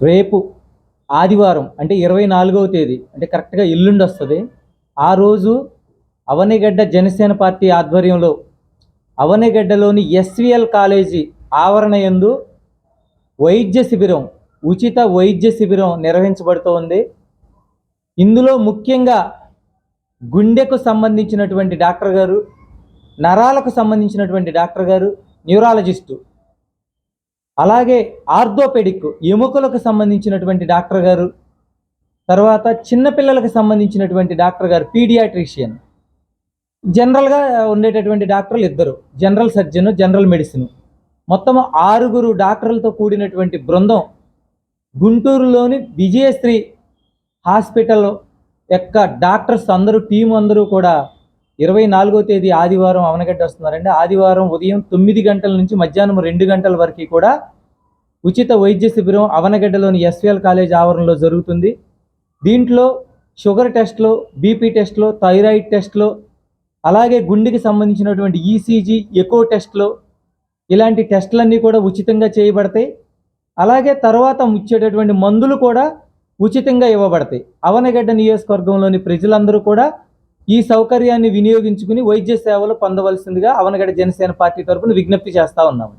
రేపు ఆదివారం అంటే ఇరవై నాలుగవ తేదీ అంటే కరెక్ట్గా ఎల్లుండి వస్తుంది ఆ రోజు అవనిగడ్డ జనసేన పార్టీ ఆధ్వర్యంలో అవనిగడ్డలోని ఎస్విఎల్ కాలేజీ ఆవరణ యందు వైద్య శిబిరం ఉచిత వైద్య శిబిరం నిర్వహించబడుతోంది. ఇందులో ముఖ్యంగా గుండెకు సంబంధించినటువంటి డాక్టర్ గారు నరాలకు సంబంధించినటువంటి డాక్టర్ గారు న్యూరాలజిస్టు అలాగే ఆర్థోపెడిక్ ఎముకలకు సంబంధించినటువంటి డాక్టర్ గారు తర్వాత చిన్నపిల్లలకు సంబంధించినటువంటి డాక్టర్ గారు పీడియాట్రిషియన్. జనరల్గా ఉండేటటువంటి డాక్టర్లు ఇద్దరు జనరల్ సర్జన్ జనరల్ మెడిసిన్. మొత్తం ఆరుగురు డాక్టర్లతో కూడినటువంటి బృందం గుంటూరులోని విజయశ్రీ హాస్పిటల్ యొక్క డాక్టర్స్ అందరూ టీం అందరూ కూడా ఇరవై నాలుగో తేదీ ఆదివారం అవనగడ్డ వస్తున్నారండి. ఆదివారం ఉదయం తొమ్మిది గంటల నుంచి మధ్యాహ్నం రెండు గంటల వరకు కూడా ఉచిత వైద్య శిబిరం అవనగడ్డలోని ఎస్విఎల్ కాలేజ్ ఆవరణలో జరుగుతుంది. దీంట్లో షుగర్ టెస్ట్లో బీపీ టెస్ట్లో థైరాయిడ్ టెస్ట్లో అలాగే గుండెకి సంబంధించినటువంటి ఈసీజీ ఎకో టెస్ట్లో ఇలాంటి టెస్టులన్నీ కూడా ఉచితంగా చేయబడతాయి. అలాగే తర్వాత ముచ్చేటటువంటి మందులు కూడా ఉచితంగా ఇవ్వబడతాయి. అవనగడ్డ నియోజకవర్గంలోని ప్రజలందరూ కూడా ఈ సౌకర్యాన్ని వినియోగించుకుని వైద్య సేవలు పొందవలసిందిగా అవనగడ జనసేన పార్టీ తరఫున విజ్ఞప్తి చేస్తా ఉన్నాము